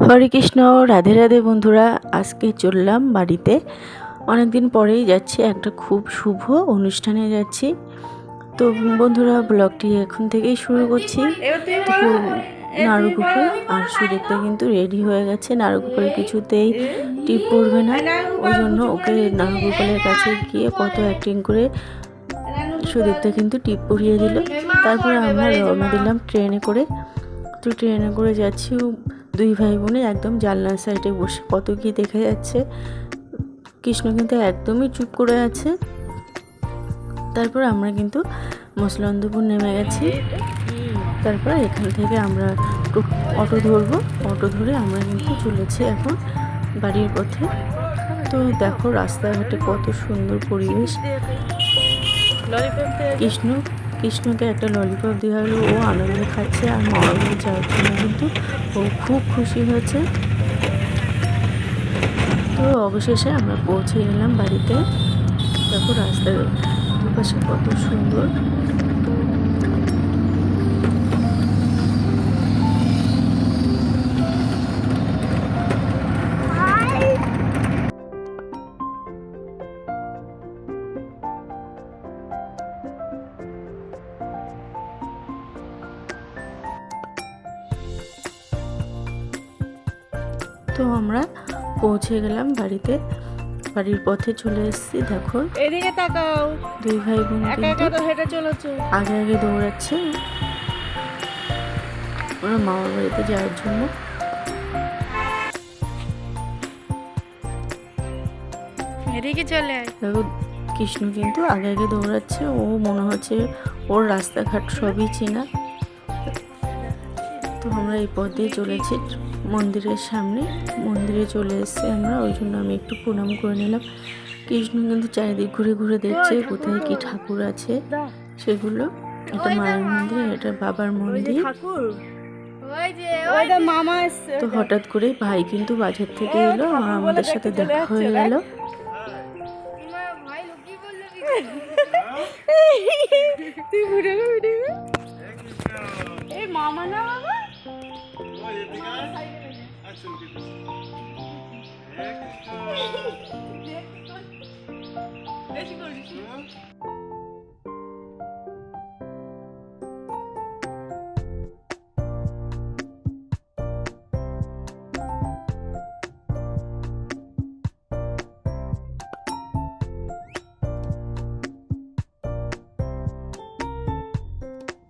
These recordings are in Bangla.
হরে কৃষ্ণ, রাধে রাধে বন্ধুরা, আজকে চললাম বাড়িতে। অনেক দিন পরেই যাচ্ছি, একটা খুব শুভ অনুষ্ঠানে যাচ্ছি। তো বন্ধুরা, ব্লগটি এখন থেকেই শুরু করছি। নারুগোপাল আর সুদীপ্তা কিন্তু রেডি হয়ে গেছে। নারুগোপাল কিছুতেই টিপ পড়বে না। ওই জন্য ওকে নারুগোপালের কাছে গিয়ে কত অ্যাক্টিং করে সুদীপ্তা কিন্তু টিপ পরিয়ে দিল। তারপরে আমরা রওনা দিলাম ট্রেনে করে। তো ট্রেনে করে যাচ্ছি দুই ভাই বোনে একদম জানলার সাইডে বসে কত কি দেখে যাচ্ছে। কৃষ্ণ কিন্তু একদমই চুপ করে আছে। তারপর আমরা কিন্তু মসলন্দপুর নেমে গেছি। তারপর এখান থেকে আমরা অটো ধরবো। অটো ধরে আমরা কিন্তু চলেছি এখন বাড়ির পথে। তো দেখো রাস্তাঘাটে কত সুন্দর পরিবেশ। কৃষ্ণ কৃষ্ণকে একটা ললিপপ দেওয়া হলো, ও আনন্দ খাচ্ছে আর মামা বাড়ি যাওয়ার জন্য কিন্তু ও খুব খুশি হয়েছে। তো অবশেষে আমরা পৌঁছে গেলাম বাড়িতে। দেখো রাস্তার দুপাশে কত সুন্দর। তো আমরা পৌঁছে গেলাম বাড়িতে। বাড়ির পথে চলে এসেছি দেখো। এদিকে তাকাও। দুই ভাই বোন হেঁটে চলেছো। আগে আগে দৌড়াচ্ছে। ওরা মামার বাড়িতে যাওয়ার জন্য। এদিকে চলে দেখো কৃষ্ণ কিন্তু আগে আগে দৌড়াচ্ছে। ও মনে হচ্ছে ওর রাস্তাঘাট সবই চেনা। তো আমরা এই পথ দিয়ে চলেছি। মন্দিরের সামনে মন্দিরে চলে এসেছি আমরা ওই জন্য আমি একটু প্রণাম করে নিলাম। কৃষ্ণ কিন্তু চারিদিক ঘুরে ঘুরে দেখছে কোথায় কি ঠাকুর আছে। সেগুলো এটা মায়ের মন্দির এটা বাবার মন্দির। তো হঠাৎ করে ভাই কিন্তু বাজার থেকে এলো আর আমাদের সাথে দেখা হয়ে গেল তুই ঘুরে ঘুরে এই মামা না বাবা Hadi bakalım. Aç şunu bir.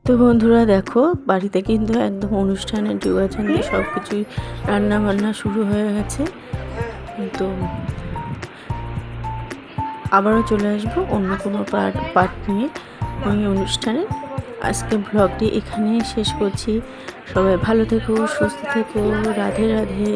তো বন্ধুরা দেখো, বাড়িতে কিন্তু একদম অনুষ্ঠানের যোগাযোগ সব কিছুই রান্না বান্না শুরু হয়ে গেছে। তো আবারও চলে আসব অন্য কোনো পার্ট পার্ট নিয়ে ওই অনুষ্ঠানে। আজকে ব্লগটি এখানেই শেষ করছি। সবাই ভালো থেকো, সুস্থ থেকো, রাধে রাধে।